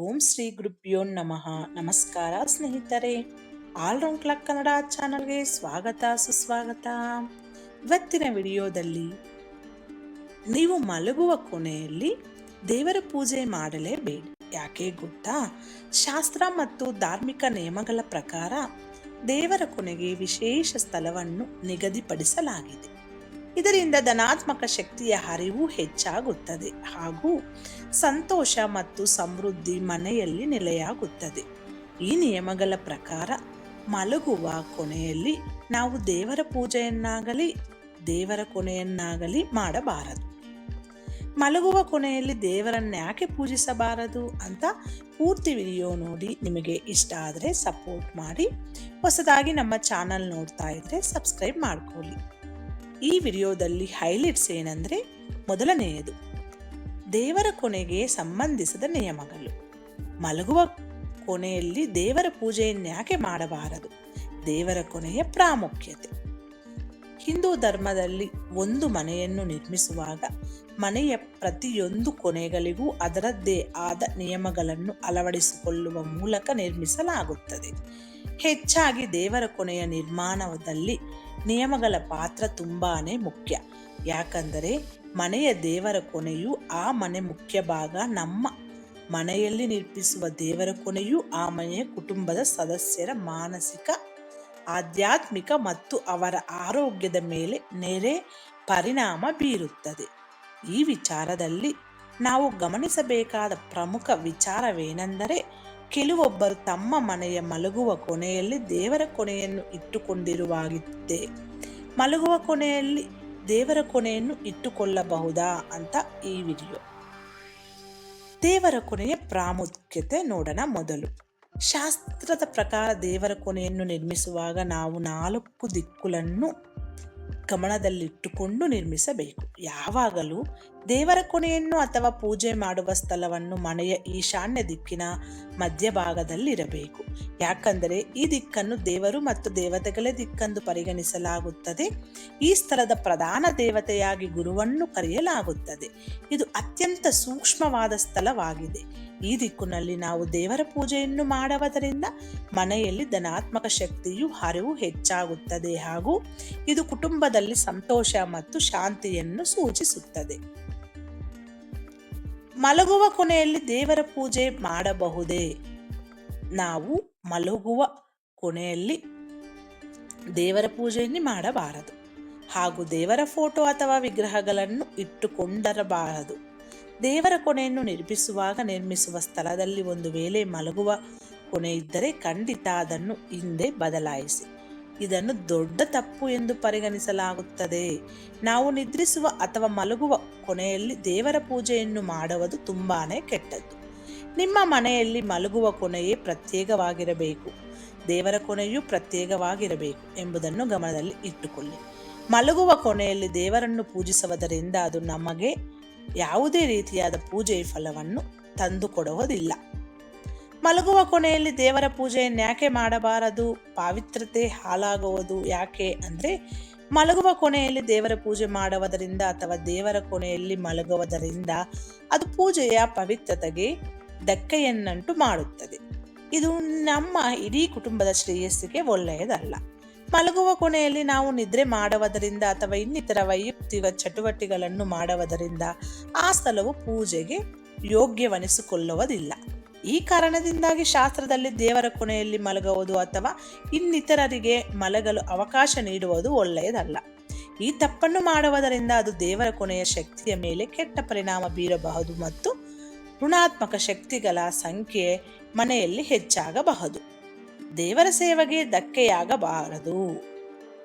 ಓಂ ಶ್ರೀ ಗುರುಭ್ಯೋ ನಮಃ. ನಮಸ್ಕಾರ ಸ್ನೇಹಿತರೆ. ಆಲ್ರೌಂಡ್ ಕ್ಲಾಕ್ ಕನ್ನಡ ಚಾನಲ್ಗೆ ಸ್ವಾಗತ, ಸುಸ್ವಾಗತ. ಇವತ್ತಿನ ವಿಡಿಯೋದಲ್ಲಿ ನೀವು ಮಲಗುವ ಕೊನೆಯಲ್ಲಿ ದೇವರ ಪೂಜೆ ಮಾಡಲೇಬೇಡಿ ಯಾಕೆ ಗೊತ್ತಾ? ಶಾಸ್ತ್ರ ಮತ್ತು ಧಾರ್ಮಿಕ ನಿಯಮಗಳ ಪ್ರಕಾರ ದೇವರ ಕೊನೆಗೆ ವಿಶೇಷ ಸ್ಥಳವನ್ನು ನಿಗದಿಪಡಿಸಲಾಗಿದೆ. ಇದರಿಂದ ಧನಾತ್ಮಕ ಶಕ್ತಿಯ ಹರಿವು ಹೆಚ್ಚಾಗುತ್ತದೆ ಹಾಗೂ ಸಂತೋಷ ಮತ್ತು ಸಮೃದ್ಧಿ ಮನೆಯಲ್ಲಿ ನೆಲೆಯಾಗುತ್ತದೆ. ಈ ನಿಯಮಗಳ ಪ್ರಕಾರ ಮಲಗುವ ಕೊನೆಯಲ್ಲಿ ನಾವು ದೇವರ ಪೂಜೆಯನ್ನಾಗಲಿ, ದೇವರ ಕೊನೆಯನ್ನಾಗಲಿ ಮಾಡಬಾರದು. ಮಲಗುವ ಕೊನೆಯಲ್ಲಿ ದೇವರನ್ನ ಯಾಕೆ ಪೂಜಿಸಬಾರದು ಅಂತ ಪೂರ್ತಿ ವಿಡಿಯೋ ನೋಡಿ ನಿಮಗೆ ಇಷ್ಟ ಆದರೆ ಸಪೋರ್ಟ್ ಮಾಡಿ. ಹೊಸದಾಗಿ ನಮ್ಮ ಚಾನಲ್ ನೋಡ್ತಾ ಇದ್ರೆ ಸಬ್ಸ್ಕ್ರೈಬ್ ಮಾಡ್ಕೊಳ್ಳಿ. ಈ ವಿಡಿಯೋದಲ್ಲಿ ಹೈಲೈಟ್ಸ್ ಏನಂದರೆ ಮೊದಲನೆಯದು, ದೇವರ ಕೊನೆಗೆ ಸಂಬಂಧಿಸಿದ ನಿಯಮಗಳು. ಮಲಗುವ ಕೊನೆಯಲ್ಲಿ ದೇವರ ಪೂಜೆಯನ್ನಾಕೆ ಮಾಡಬಾರದು? ದೇವರ ಕೊನೆಯ ಪ್ರಾಮುಖ್ಯತೆ. ಹಿಂದೂ ಧರ್ಮದಲ್ಲಿ ಒಂದು ಮನೆಯನ್ನು ನಿರ್ಮಿಸುವಾಗ ಮನೆಯ ಪ್ರತಿಯೊಂದು ಕೊನೆಗಳಿಗೂ ಅದರದ್ದೇ ಆದ ನಿಯಮಗಳನ್ನು ಅಳವಡಿಸಿಕೊಳ್ಳುವ ಮೂಲಕ ನಿರ್ಮಿಸಲಾಗುತ್ತದೆ. ಹೆಚ್ಚಾಗಿ ದೇವರ ಕೊನೆಯ ನಿರ್ಮಾಣದಲ್ಲಿ ನಿಯಮಗಳ ಪಾತ್ರ ತುಂಬಾನೇ ಮುಖ್ಯ. ಯಾಕಂದರೆ ಮನೆಯ ದೇವರ ಕೊನೆಯು ಆ ಮನೆ ಮುಖ್ಯ ಭಾಗ ನಮ್ಮ ಮನೆಯಲ್ಲಿ ನಿರ್ಮಿಸುವ ದೇವರ ಕೊನೆಯು ಆ ಮನೆಯ ಕುಟುಂಬದ ಸದಸ್ಯರ ಮಾನಸಿಕ, ಆಧ್ಯಾತ್ಮಿಕ ಮತ್ತು ಅವರ ಆರೋಗ್ಯದ ಮೇಲೆ ನೆರೆ ಪರಿಣಾಮ ಬೀರುತ್ತದೆ. ಈ ವಿಚಾರದಲ್ಲಿ ನಾವು ಗಮನಿಸಬೇಕಾದ ಪ್ರಮುಖ ವಿಚಾರವೇನೆಂದರೆ ಕೆಲವೊಬ್ಬರು ತಮ್ಮ ಮನೆಯ ಮಲಗುವ ಕೊನೆಯಲ್ಲಿ ದೇವರ ಕೊನೆಯನ್ನು ಇಟ್ಟುಕೊಂಡಿರುವಾಗಿದೆ ಮಲಗುವ ಕೊನೆಯಲ್ಲಿ ದೇವರ ಕೊನೆಯನ್ನು ಇಟ್ಟುಕೊಳ್ಳಬಹುದಾ ಅಂತ ಈ ವಿಡಿಯೋ. ದೇವರ ಕೊನೆಯ ಪ್ರಾಮುಖ್ಯತೆ ನೋಡೋಣ ಮೊದಲು. ಶಾಸ್ತ್ರದ ಪ್ರಕಾರ ದೇವರ ಕೊನೆಯನ್ನು ನಿರ್ಮಿಸುವಾಗ ನಾವು ನಾಲ್ಕು ದಿಕ್ಕುಗಳನ್ನು ಗಮನದಲ್ಲಿಟ್ಟುಕೊಂಡು ನಿರ್ಮಿಸಬೇಕು. ಯಾವಾಗಲೂ ದೇವರ ಕೊನೆಯನ್ನು ಅಥವಾ ಪೂಜೆ ಮಾಡುವ ಸ್ಥಳವನ್ನು ಮನೆಯ ಈಶಾನ್ಯ ದಿಕ್ಕಿನ ಮಧ್ಯಭಾಗದಲ್ಲಿರಬೇಕು. ಯಾಕಂದರೆ ಈ ದಿಕ್ಕನ್ನು ದೇವರು ಮತ್ತು ದೇವತೆಗಳ ದಿಕ್ಕೆಂದು ಪರಿಗಣಿಸಲಾಗುತ್ತದೆ. ಈ ಸ್ಥಳದ ಪ್ರಧಾನ ದೇವತೆಯಾಗಿ ಗುರುವನ್ನು ಕರೆಯಲಾಗುತ್ತದೆ. ಇದು ಅತ್ಯಂತ ಸೂಕ್ಷ್ಮವಾದ ಸ್ಥಳವಾಗಿದೆ. ಈ ದಿಕ್ಕಿನಲ್ಲಿ ನಾವು ದೇವರ ಪೂಜೆಯನ್ನು ಮಾಡುವುದರಿಂದ ಮನೆಯಲ್ಲಿ ಧನಾತ್ಮಕ ಶಕ್ತಿಯು, ಹರಿವು ಹೆಚ್ಚಾಗುತ್ತದೆ ಹಾಗೂ ಇದು ಕುಟುಂಬದಲ್ಲಿ ಸಂತೋಷ ಮತ್ತು ಶಾಂತಿಯನ್ನು ಸೂಚಿಸುತ್ತದೆ. ಮಲಗುವ ಕೊನೆಯಲ್ಲಿ ದೇವರ ಪೂಜೆ ಮಾಡಬಹುದೇ? ನಾವು ಮಲಗುವ ಕೊನೆಯಲ್ಲಿ ದೇವರ ಪೂಜೆಯನ್ನು ಮಾಡಬಾರದು. ಹಾಗೂ ದೇವರ ಫೋಟೋ ಅಥವಾ ವಿಗ್ರಹಗಳನ್ನು ಇಟ್ಟುಕೊಂಡರಬಾರದು. ದೇವರ ಕೊನೆಯನ್ನು ನಿರ್ಮಿಸುವಾಗ ನಿರ್ಮಿಸುವ ಸ್ಥಳದಲ್ಲಿ ಒಂದು ವೇಳೆ ಮಲಗುವ ಕೊನೆ ಇದ್ದರೆ ಖಂಡಿತ ಅದನ್ನು ಹಿಂದೆ ಬದಲಾಯಿಸಿ. ಇದನ್ನು ದೊಡ್ಡ ತಪ್ಪು ಎಂದು ಪರಿಗಣಿಸಲಾಗುತ್ತದೆ. ನಾವು ನಿದ್ರಿಸುವ ಅಥವಾ ಮಲಗುವ ಕೊನೆಯಲ್ಲಿ ದೇವರ ಪೂಜೆಯನ್ನು ಮಾಡುವುದು ತುಂಬಾನೇ ಕೆಟ್ಟದ್ದು. ನಿಮ್ಮ ಮನೆಯಲ್ಲಿ ಮಲಗುವ ಕೊನೆಯೇ ಪ್ರತ್ಯೇಕವಾಗಿರಬೇಕು. ದೇವರ ಕೊನೆಯೂ ಪ್ರತ್ಯೇಕವಾಗಿರಬೇಕು ಎಂಬುದನ್ನು ಗಮನದಲ್ಲಿ ಇಟ್ಟುಕೊಳ್ಳಿ. ಮಲಗುವ ಕೊನೆಯಲ್ಲಿ ದೇವರನ್ನು ಪೂಜಿಸುವುದರಿಂದ ಅದು ನಮಗೆ ಯಾವುದೇ ರೀತಿಯಾದ ಪೂಜೆಯ ಫಲವನ್ನು ತಂದುಕೊಡುವುದಿಲ್ಲ. ಮಲಗುವ ಕೊನೆಯಲ್ಲಿ ದೇವರ ಪೂಜೆಯನ್ನು ಯಾಕೆ ಮಾಡಬಾರದು? ಪಾವಿತ್ರತೆ ಹಾಳಾಗುವುದು ಯಾಕೆ ಅಂದರೆ, ಮಲಗುವ ಕೊನೆಯಲ್ಲಿ ದೇವರ ಪೂಜೆ ಮಾಡುವುದರಿಂದ ಅಥವಾ ದೇವರ ಕೊನೆಯಲ್ಲಿ ಮಲಗುವುದರಿಂದ ಅದು ಪೂಜೆಯ ಪವಿತ್ರತೆಗೆ ಧಕ್ಕೆಯನ್ನಂಟು ಮಾಡುತ್ತದೆ. ಇದು ನಮ್ಮ ಇಡೀ ಕುಟುಂಬದ ಶ್ರೇಯಸ್ಸಿಗೆ ಒಳ್ಳೆಯದಲ್ಲ. ಮಲಗುವ ಕೊನೆಯಲ್ಲಿ ನಾವು ನಿದ್ರೆ ಮಾಡುವುದರಿಂದ ಅಥವಾ ಇನ್ನಿತರ ವೈಯಕ್ತಿಕ ಚಟುವಟಿಕೆಗಳನ್ನು ಮಾಡುವುದರಿಂದ ಆ ಸ್ಥಳವು ಪೂಜೆಗೆ ಯೋಗ್ಯವನಿಸಿಕೊಳ್ಳುವುದಿಲ್ಲ. ಈ ಕಾರಣದಿಂದಾಗಿ ಶಾಸ್ತ್ರದಲ್ಲಿ ದೇವರ ಕೊನೆಯಲ್ಲಿ ಮಲಗುವುದು ಅಥವಾ ಇನ್ನಿತರರಿಗೆ ಮಲಗಲು ಅವಕಾಶ ನೀಡುವುದು ಒಳ್ಳೆಯದಲ್ಲ. ಈ ತಪ್ಪನ್ನು ಮಾಡುವುದರಿಂದ ಅದು ದೇವರ ಕೊನೆಯ ಶಕ್ತಿಯ ಮೇಲೆ ಕೆಟ್ಟ ಪರಿಣಾಮ ಬೀರಬಹುದು ಮತ್ತು ಋಣಾತ್ಮಕ ಶಕ್ತಿಗಳ ಸಂಖ್ಯೆ ಮನೆಯಲ್ಲಿ ಹೆಚ್ಚಾಗಬಹುದು. ದೇವರ ಸೇವೆಗೆ ಧಕ್ಕೆಯಾಗಬಾರದು.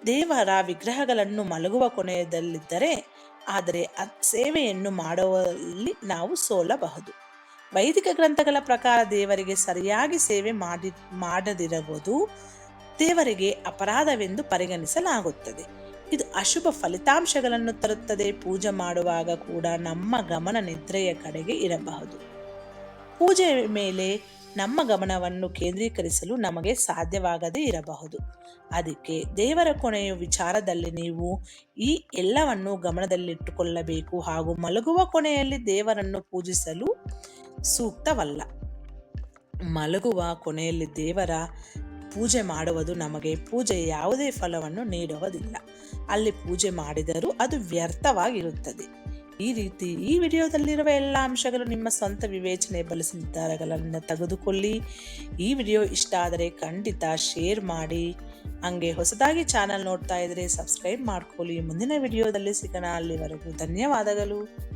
ದೇವರ ವಿಗ್ರಹಗಳನ್ನು ಮಲಗುವ ಕೊನೆಯದಲ್ಲಿದ್ದರೆ ಆದರೆ ಸೇವೆಯನ್ನು ಮಾಡುವಲ್ಲಿ ನಾವು ಸೋಲಬಹುದು. ವೈದಿಕ ಗ್ರಂಥಗಳ ಪ್ರಕಾರ ದೇವರಿಗೆ ಸರಿಯಾಗಿ ಸೇವೆ ಮಾಡಿ, ಮಾಡದಿರಬಹುದು. ದೇವರಿಗೆ ಅಪರಾಧವೆಂದು ಪರಿಗಣಿಸಲಾಗುತ್ತದೆ. ಇದು ಅಶುಭ ಫಲಿತಾಂಶಗಳನ್ನು ತರುತ್ತದೆ. ಪೂಜೆ ಮಾಡುವಾಗ ಕೂಡ ನಮ್ಮ ಗಮನ ನಿದ್ರೆಯ ಕಡೆಗೆ ಇರಬಹುದು. ಪೂಜೆ ಮೇಲೆ ನಮ್ಮ ಗಮನವನ್ನು ಕೇಂದ್ರೀಕರಿಸಲು ನಮಗೆ ಸಾಧ್ಯವಾಗದೇ ಇರಬಹುದು. ಅದಕ್ಕೆ ದೇವರ ಕೊನೆಯ ವಿಚಾರದಲ್ಲಿ ನೀವು ಈ ಎಲ್ಲವನ್ನು ಗಮನದಲ್ಲಿಟ್ಟುಕೊಳ್ಳಬೇಕು ಹಾಗೂ ಮಲಗುವ ಕೊನೆಯಲ್ಲಿ ದೇವರನ್ನು ಪೂಜಿಸಲು ಸೂಕ್ತವಲ್ಲ. ಮಲಗುವ ಕೊನೆಯಲ್ಲಿ ದೇವರ ಪೂಜೆ ಮಾಡುವುದು ನಮಗೆ ಪೂಜೆ ಯಾವುದೇ ಫಲವನ್ನು ನೀಡುವುದಿಲ್ಲ. ಅಲ್ಲಿ ಪೂಜೆ ಮಾಡಿದರೂ ಅದು ವ್ಯರ್ಥವಾಗಿರುತ್ತದೆ. ಈ ರೀತಿ ಈ ವಿಡಿಯೋದಲ್ಲಿರುವ ಎಲ್ಲ ಅಂಶಗಳು ನಿಮ್ಮ ಸ್ವಂತ ವಿವೇಚನೆ ಬಳಸಿ ನಿರ್ಧಾರಗಳನ್ನು ತೆಗೆದುಕೊಳ್ಳಿ. ಈ ವಿಡಿಯೋ ಇಷ್ಟ ಆದರೆ ಖಂಡಿತ ಶೇರ್ ಮಾಡಿ. ಹಂಗೆ ಹೊಸದಾಗಿ ಚಾನಲ್ ನೋಡ್ತಾ ಇದ್ರೆ ಸಬ್ಸ್ಕ್ರೈಬ್ ಮಾಡ್ಕೊಳ್ಳಿ. ಮುಂದಿನ ವಿಡಿಯೋದಲ್ಲಿ ಸಿಗೋಣ. ಅಲ್ಲಿವರೆಗೂ ಧನ್ಯವಾದಗಳು.